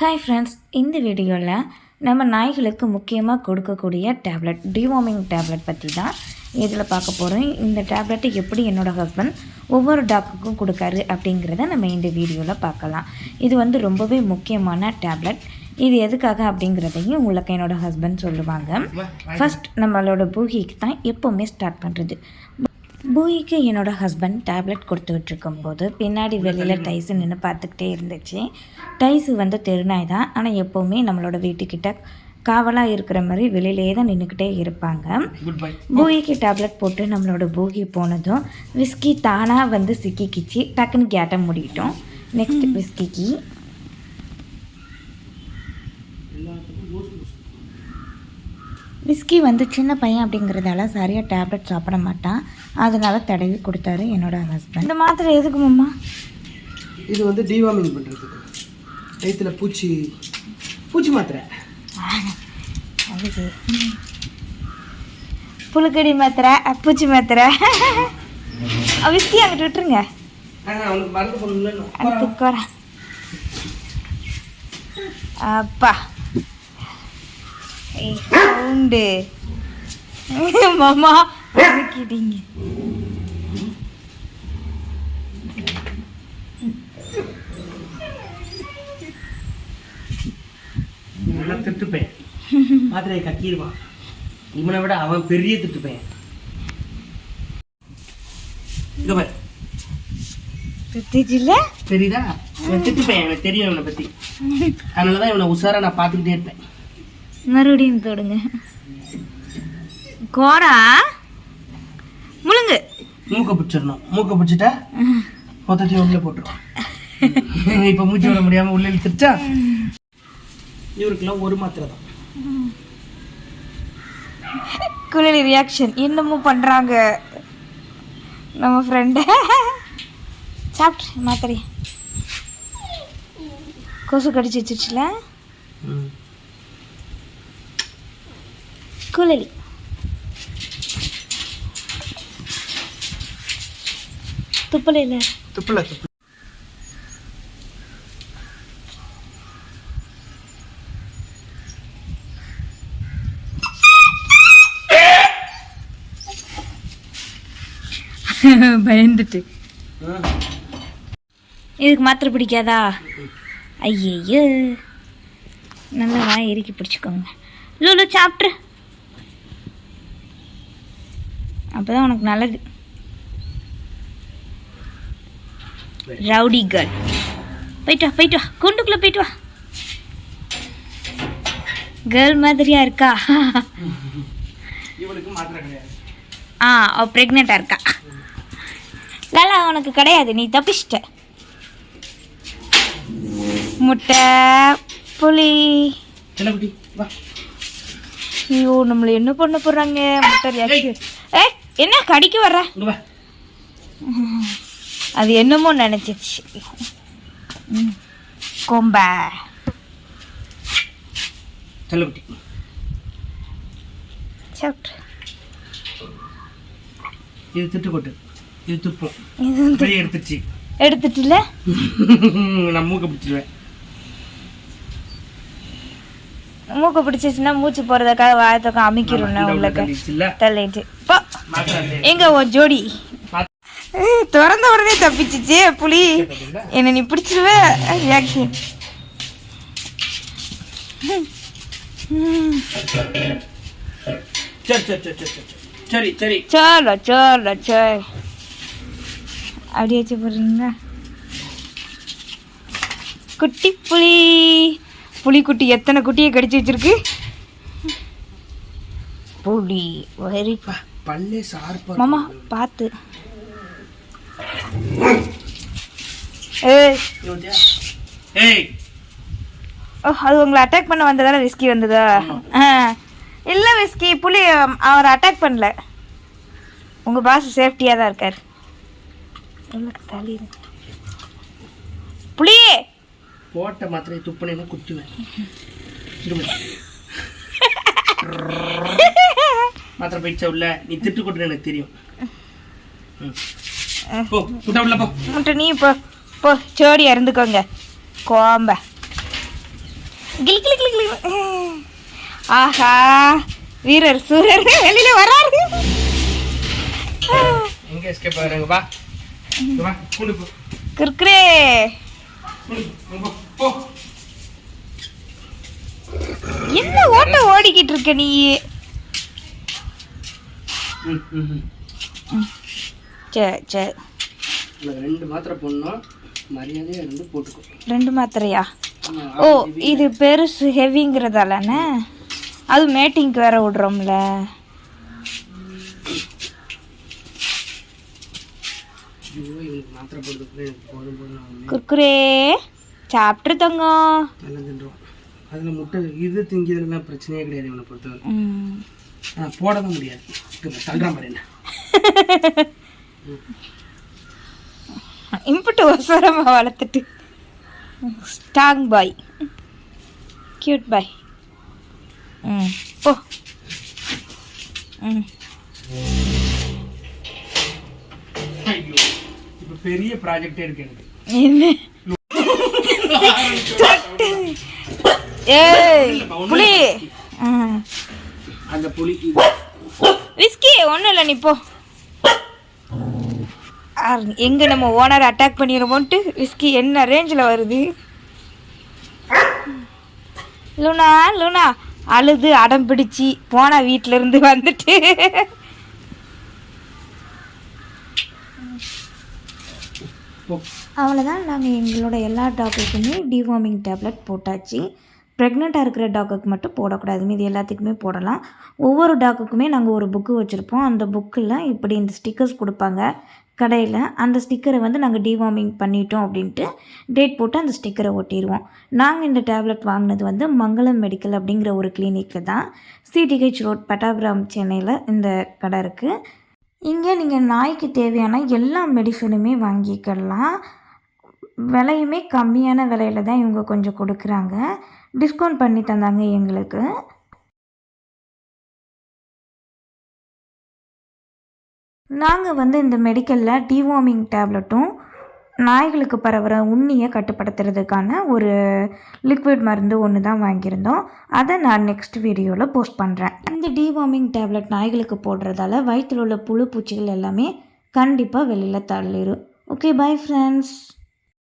Hi friends இந்த வீடியோவில் நம்ம நாய்களுக்கு முக்கியமாக கொடுக்கக்கூடிய டேப்லெட் டிவார்மிங் டேப்லெட் பற்றி தான் இதில் பார்க்க போகிறோம் இந்த டேப்லெட்டை எப்படி என்னோட ஹஸ்பண்ட் ஒவ்வொரு டாக்குக்கும் கொடுக்காரு அப்படிங்கிறத நம்ம இந்த வீடியோவில் பார்க்கலாம். இது வந்து ரொம்பவே முக்கியமான டேப்லெட் இது எதுக்காக அப்படிங்கிறதையும் உங்களுக்கு என்னோட ஹஸ்பண்ட் சொல்லுவாங்க. ஃபர்ஸ்ட் நம்மளோட பூகிக்கு தான் எப்போவுமே ஸ்டார்ட் பண்ணுறது பூயிக்கு என்னோட ஹஸ்பண்ட் டேப்லெட் கொடுத்துக்கிட்டு இருக்கும்போது பின்னாடி வெளியில் டைஸு நின்று பார்த்துக்கிட்டே இருந்துச்சு. டைஸு வந்து தெருநாய் தான். ஆனால் எப்போவுமே நம்மளோட வீட்டுக்கிட்ட காவலாக இருக்கிற மாதிரி வெளியிலே தான் நின்றுக்கிட்டே இருப்பாங்க. குட் பை பூயிக்கு டேப்லெட் போட்டு நம்மளோட பூகி போனதும் விஸ்கி தானாக வந்து சிக்கிக்கிச்சு. டக்குன்னு கேட்ட மூடிட்டோம். நெக்ஸ்ட் விஸ்கிக்கு விஸ்கி வந்து சின்ன பையன் அப்படிங்கிறதால சரியாக டேப்லெட் சாப்பிட மாட்டான். அதனால தடவி கொடுத்தாரு என்னோட ஹஸ்பண்ட் இந்த மாத்திரை எதுக்கு மாமா? இது வந்து டிவார்மிங் பண்ணுறதுக்கு வயிற்றுல பூச்சி பூச்சி மாத்திரை. புழுக்கடி மாத்திரை பூச்சி மாத்திரை. விஸ்கி அங்கிட்டு விட்டுருங்க. அப்பா. சவுண்டு. மாமா இவனை திட்டுப்பேன். மாத்திரையை கக்கிடுவான். இவனை விட அவன் பெரிய திட்டுப்பேன் தெரியுதா? தெரியும் இவனை பத்தி. அதனால தான் இவனை உஷாரா நான் பார்த்துக்கிட்டே இருப்பேன். மறுபடியும் தொடுங்க. கோரா? முழுங்கு. மூக்கை பிடிச்சிடணும். மூக்கை பிடிச்சிட்டா மொத்தத்தையும் உள்ள போட்டுருவான் இப்போ மூச்சு விட முடியாம உள்ள இழுத்துட்டா இவருக்கெல்லாம் ஒரு மாத்திரை தான் குழலி ரியாக்ஷன் இன்னமும் பண்ணுறாங்க நம்ம ஃப்ரெண்டு சாப்பிட்டு மாத்திரை கொசு கடிச்சு வச்சிருச்சுல? ம். குழலி. துப்பல இல்லை துப்புல துப்பு பயந்துட்டு. இதுக்கு மாத்திரை பிடிக்காதா? ஐயையோ. நல்லா வாய் இறுக்கி பிடிச்சிக்கோங்க. லூலு சாப்பிட்ரு. அப்போதான் உனக்கு நல்லது. ரவுடி கேர்ள் போயிட்டு வா போயிட்டு வா. கூண்டுக்குள்ளே போயிட்டு வா. கேர்ள் மாதிரியா இருக்கா? ஆ அவ ப்ரெக்னெண்ட்டாக இருக்கா? லாலா உனக்கு கிடையாது. நீ தப்பிச்சிட்ட. முட்டை புளி. ஐயோ நம்மளை என்ன பண்ண போறாங்க? முட்டை ரியாக்ஷன் ஏ என்ன கடிக்க வர்ற? அது என்னமோ நினைச்சிச்சு. கொம்ப. செல்லக்குட்டி சாப்பிட்டு இது திட்டு கொட்டு இது துப்பும். இது எடுத்துச்சு. எடுத்துட்டுல? நான் மூக்க பிடிச்சிருவேன். மூக்க பிடிச்சிச்சுன்னா மூச்சு போறதுக்காக வாயத்தக்கம் அமைக்கிறோம் இந்த உள்ள உள்ளக்க தள்ளிடுச்சுல்ல? தள்ளிட்டு. போ. மாத்திரை அந்த- எங்க ஓ ஜோடி? திறந்த உடனே தப்பிச்சிச்சு புலி. என்ன நீ பிடிச்சிருவ? ரியாக்ஷன் சரி சரி சரி சரி சரி. சரி சரி. சோல சோல சோய் அப்படியே வச்சு போடுறீங்களா? குட்டி புலி. புலி குட்டி எத்தனை குட்டியை கடிச்சு வச்சிருக்கு? புலி வெரி பல்லே சார்பா மாமா பார்த்து ஏய். ஓ அது உங்களை அட்டாக் பண்ண வந்ததால விஸ்கி வந்ததா? ஆ. இல்லை விஸ்கி புலி அவரை அட்டாக் பண்ணல. உங்கள் பாஸ் சேஃப்டியாக தான் இருக்கார். புலி! போட்ட மாத்திரையை துப்புனேன்னா குத்துவேன். மாத்திரை போயிடுச்சா உள்ள? நீ திட்டு கொட்டுற எனக்கு தெரியும். போ விட்டா உள்ள போ. முட்டை நீ போ போ சோடி இறந்துக்கோங்க. கோம்ப. கிளி கிளி கிளி கிளி. ஆஹா வீரர் சூரர் வெளியில வராரு. எங்க எஸ்கேப் ஆகுறாங்க? கூண்டு போ. குறுக்குறே என்ன ஓட்ட ஓடிக்கிட்டு இருக்க நீ. சரி சரி ரெண்டு மாத்திரை போடணும். மரியாதையாக ரெண்டு போட்டுக்கோ. ரெண்டு மாத்திரையா? ஓ இது பெருசு ஹெவிங்கிறதாலண்ணே அது மேட்டிங்க்கு வேற விடுறோம்ல. ஐயோ சாப்பிட்ரு தங்கம் நல்லா தின்றுவான் அதில் முட்டை இது திங்கிறதுலாம் பிரச்சனையே கிடையாது இவனை பொறுத்தவரை. ஆனால் போட தான் முடியாது. தள்ளுறான் பாரு என்ன? இம்புட்டு ஒசரமாக வளர்த்துட்டு. ஸ்டாங் பாய் கியூட் பாய் ம் போ. ம். பெரிய ப்ராஜெக்டே இருக்கு எனக்கு என்ன ஏய் புலி. ம் அந்த புளி விஸ்கி ஒன்றும் இல்லை நீ போ. எங்கே நம்ம ஓனர் அட்டாக் பண்ணிடுமோன்ட்டு விஸ்கி என்ன ரேஞ்சில் வருது? லூனா லூனா. அழுது அடம் பிடிச்சி போனா வீட்டில இருந்து வந்துட்டு அவ்வளோதான் நாங்கள் எங்களோட எல்லா டாக்குக்குமே டிவார்மிங் டேப்லெட் போட்டாச்சு. ப்ரெக்னெண்ட்டாக இருக்கிற டாக்குக்கு மட்டும் போடக்கூடாது. மீதி எல்லாத்துக்குமே போடலாம். ஒவ்வொரு டாக்குக்குமே நாங்கள் ஒரு புக்கு வச்சுருப்போம். அந்த புக்கில் இப்படி இந்த ஸ்டிக்கர்ஸ் கொடுப்பாங்க கடையில். அந்த ஸ்டிக்கரை வந்து நாங்கள் டிவார்மிங் பண்ணிட்டோம் அப்படின்ட்டு டேட் போட்டு அந்த ஸ்டிக்கரை ஒட்டிடுவோம் நாங்கள் இந்த டேப்லெட் வாங்கினது வந்து மங்களம் மெடிக்கல் அப்படிங்கிற ஒரு கிளினிக்கில் தான். சிடிஹெச் ரோட் பட்டாபுரம் சென்னையில் இந்த கடை இருக்குது இங்கே நீங்கள் நாய்க்கு தேவையான எல்லா மெடிசனுமே வாங்கிக்கலாம். விலையுமே கம்மியான விலையில தான் இவங்க கொஞ்சம் கொடுக்குறாங்க. டிஸ்கவுண்ட் பண்ணி தந்தாங்க எங்களுக்கு. நாங்கள் வந்து இந்த மெடிக்கலில் டிவார்மிங் டேப்லெட்டும் நாய்களுக்கு பரவுகிற உண்ணியை கட்டுப்படுத்துறதுக்கான ஒரு லிக்விட் மருந்து ஒன்று தான் வாங்கியிருந்தோம். அதை நான் நெக்ஸ்ட் வீடியோவில் போஸ்ட் பண்ணுறேன் இந்த டிவார்மிங் டேப்லெட் நாய்களுக்கு போடுறதால வயிற்றில் உள்ள புழு பூச்சிகள் எல்லாமே கண்டிப்பாக வெளியில் தள்ளிடும் ஓகே பை ஃப்ரெண்ட்ஸ்